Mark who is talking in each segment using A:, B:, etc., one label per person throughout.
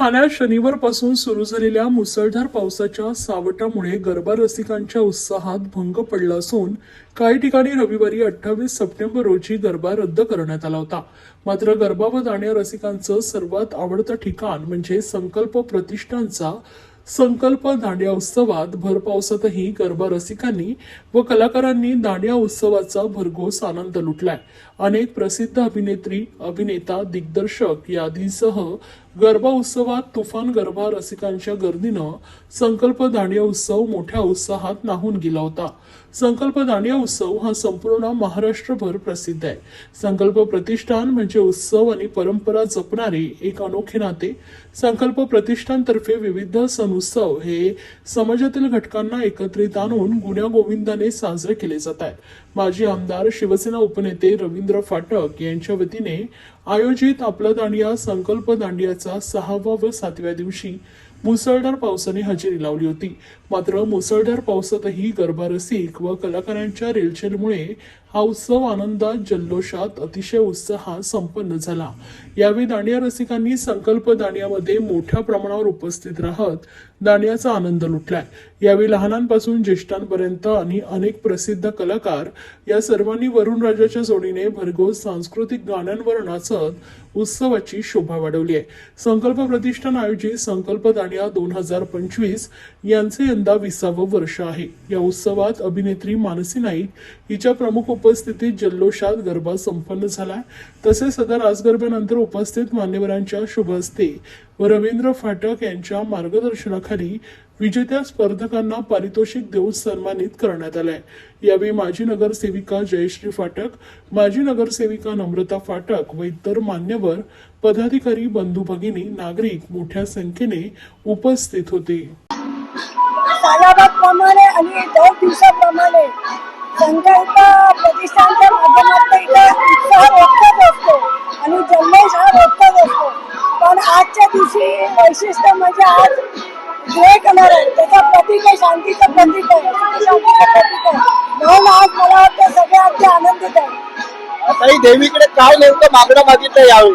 A: ठाण्यात शनिवारपासून सुरू झालेल्या मुसळधार पावसाच्या सावटामुळे गरबा रसिकांच्या उत्साहात भंग पडला असून काही ठिकाणी रविवारी अठ्ठावीस सप्टेंबर रोजी गरबा रद्द करण्यात आला होता. मात्र गरबा व दांडिया रसिकांचं सर्वात आवडतं ठिकाण म्हणजे संकल्प प्रतिष्ठानचा संकल्प दांडिया उत्सवात भर पावसातही गरबा रसिकांनी व कलाकारांनी दांडिया उत्सवाचा भरघोस आनंद लुटलाय. अनेक प्रसिद्ध अभिनेत्री अभिनेता दिग्दर्शक यादींसह गरबा उत्सवात तुफान गरबा रसिकांच्या गर्दीनं संकल्प दांडिया उत्सव मोठ्या उत्साहात नाहून गेला होता. संकल्प दांडिया उत्सव हा संपूर्ण महाराष्ट्रभर प्रसिद्ध आहे. संकल्प प्रतिष्ठान म्हणजे उत्सव आणि परंपरा जपणारे एक अनोखे नाते. संकल्प प्रतिष्ठानतर्फे विविध सण उत्सव हे समाजातील घटकांना एकत्रित आणून गुण्या गोविंदाने साजरे केले जात आहेत. माजी आमदार शिवसेना उपनेते रवींद्र फाटक यांच्या वतीने आयोजित आपला दांडिया संकल्प दांडियाचा सहाव्या व सातव्या दिवशी मुसळधार पावसाने हजेरी लावली होती. मात्र मुसळधार पावसातही गरबा रसिक व कलाकारांच्या रेलचेलमुळे हा उत्सव आनंदात जल्लोषात अतिशय उत्साहात संपन्न झाला. यावेळी दांडिया रसिकांनी संकल्प दांडियामध्ये मोठ्या प्रमाणावर उपस्थित राहत दांडियाचा आनंद लुटलाय. यावेळी लहानांपासून ज्येष्ठांपर्यंत आणि अनेक प्रसिद्ध कलाकार या सर्वांनी वरुण राजाच्या जोडीने भरघोस सांस्कृतिक गाण्यांवर नाचत उत्सवाची शोभा वाढवली आहे. संकल्प प्रतिष्ठान आयोजित संकल्प दांडिया दोन हजार पंचवीस यांचे यंदा विसावं वर्ष आहे. या उत्सवात अभिनेत्री मानसी नाईक हिच्या प्रमुख उपस्थितीत जल्लोषात गरबा संपन्न झाला तसेच सदर राजगरब्यानंतर उपस्थित मान्यवरांच्या शुभ हस्ते व रवींद्र फाटक यांच्या मार्गदर्शनाखाली विजेत्या स्पर्धकांना पारितोषिक देऊन सन्मानित करण्यात आलंय. यावेळी माजी नगरसेविका जयश्री फाटक माजी नगरसेविका नम्रता फाटक व इतर मान्यवर पदाधिकारी बंधू भगिनी नागरिक मोठ्या संख्येने उपस्थित होते.
B: प्रमाणे आणि दोन दिवसाप्रमाणे संकल्प प्रतिष्ठानच्या माध्यमातून इथं उत्साह व्यक्तच असतो आणि जल्लोष हा व्यक्तच असतो पण आजच्या दिवशी वैशिष्ट्य म्हणजे आज ग्रे कलर आहे. त्याचा प्रतीक आहे शांतीचं प्रतीक आहे शांतीचं प्रतीक आहे. म्हणून आज मला वाटतं सगळे अगदी आनंदित आहे.
C: ताई देवीकडे काय नेमकं मागणं मागितलं यावेळी?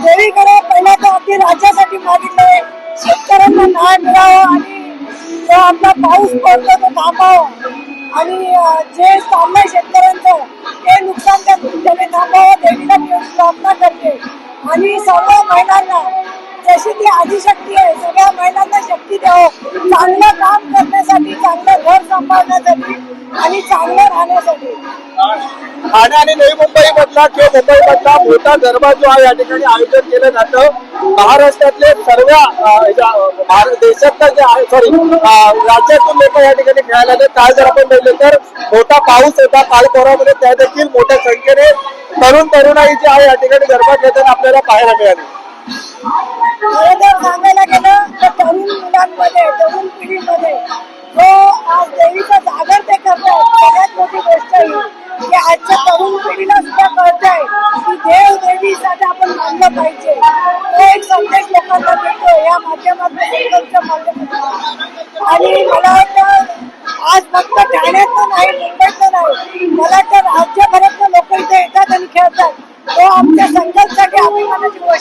B: देवीकडे पहिला तर अगदी राज्यासाठी मागितले शेतकऱ्यांना न्याय मिळावा आणि जो आपला पाऊस पडतो तो थांबावा. आणि जे सामना शेतकऱ्यांचं ते नुकसान त्या त्याने थांबावं देवीला प्रार्थना करते. आणि सर्व महिलांना जशी ती आदिशक्ती आहे सगळ्या महिलांना शक्ती द्यावं. चांगलं काम करण्यासाठी चांगलं घर सांभाळण्यासाठी आणि चांगलं
C: ठाणे आणि नवी मुंबई मधला किंवा मुंबई मधला मोठा गरबा जो आहे या ठिकाणी आयोजन केलं जातं. महाराष्ट्रातले सर्व देशातला जे आहे सॉरी राज्यातून लोक या ठिकाणी खेळायला आले काल जर आपण बघितलं तर मोठा पाऊस होता काल कोरामध्ये त्या देखील मोठ्या संख्येने तरुण तरुणाई जी आहे या ठिकाणी गरबा खेळताना आपल्याला पाहायला मिळाली.
B: की आजच्या तरुण पिढीला सुद्धा कळत आहे की देव देवीसाठी आपण मानलं पाहिजे. तो एक संदेश लोकांना देतो या माध्यमातून संकल्पच्या माध्यमातून. आणि मला वाटतं आज फक्त ठाण्यातलं नाही मुंबईतलं नाही मला वाटतं राज्यभरातलं लोक इथे येतात आणि खेळतात. तो आमच्या संघासाठी अभिमानाची गोष्ट